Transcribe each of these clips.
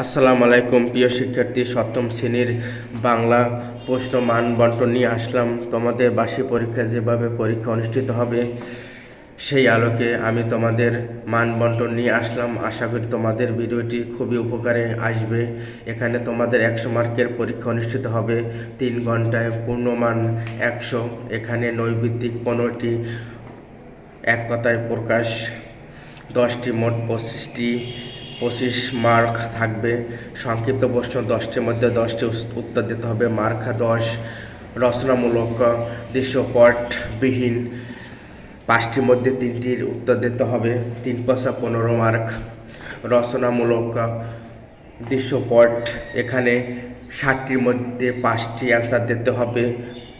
আসসালামু আলাইকুম, প্রিয় শিক্ষার্থী, সপ্তম শ্রেণির বাংলা প্রশ্ন মান বন্টন নিয়ে আসলাম। তোমাদের বার্ষিক পরীক্ষা যেভাবে পরীক্ষা অনুষ্ঠিত হবে, সেই আলোকে আমি তোমাদের মান বন্টন নিয়ে আসলাম। আশা করি তোমাদের ভিডিওটি খুবই উপকারে আসবে। এখানে তোমাদের একশো মার্কের পরীক্ষা অনুষ্ঠিত হবে। তিন ঘন্টায় পূর্ণমান একশো। এখানে নৈবিত্তিক পনেরোটি এক কথায় প্রকাশ, দশটি মোট পঁচিশটি পঁচিশ মার্ক থাকবে। সংক্ষিপ্ত প্রশ্ন দশটির মধ্যে দশটি উত্তর দিতে হবে। মার্ক দশ, রচনামূলক দৃশ্যপটবিহীন। পাঁচটির মধ্যে তিনটির উত্তর দিতে হবে। তিন পয়সা পনেরো মার্ক। রচনামূলক দৃশ্যপট এখানে ষাটটির মধ্যে পাঁচটি অ্যান্সার দিতে হবে।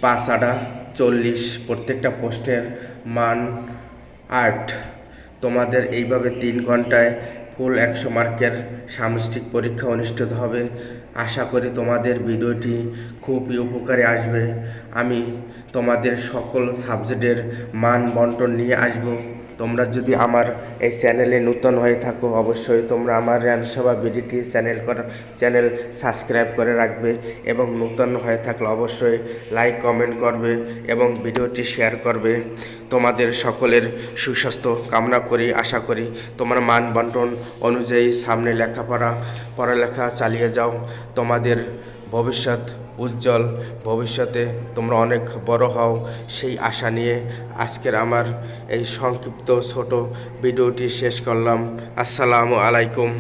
পাঁচ আড়া চল্লিশ। প্রত্যেকটা প্রশ্নের মান আট। তোমাদের এইভাবে তিন ঘন্টায় ফুল একশো মার্কের সামষ্টিক পরীক্ষা অনুষ্ঠিত হবে। আশা করি তোমাদের ভিডিওটি খুবই উপকারে আসবে। আমি তোমাদের সকল সাবজেক্টের মান বন্টন নিয়ে আসব। তোমরা যদি আমার এই চ্যানেলে নতুন হয়ে থাকো, অবশ্যই তোমরা আমার র্যানসভা বিডিটি চ্যানেল করা, চ্যানেল সাবস্ক্রাইব করে রাখবে এবং নতুন হয়ে থাকলে অবশ্যই লাইক, কমেন্ট করবে এবং ভিডিওটি শেয়ার করবে। তোমাদের সকলের সুস্বাস্থ্য কামনা করি, আশা করি। তোমার মান বন্টন অনুযায়ী সামনে লেখাপড়া, পড়ালেখা চালিয়ে যাও। তোমাদের ভবিষ্যৎ উজ্জ্বল। ভবিষ্যতে তোমরা অনেক বড় হও। সেই আশা নিয়ে আজকের আমার এই সংক্ষিপ্ত ছোট ভিডিওটি শেষ করলাম। আসসালামু আলাইকুম।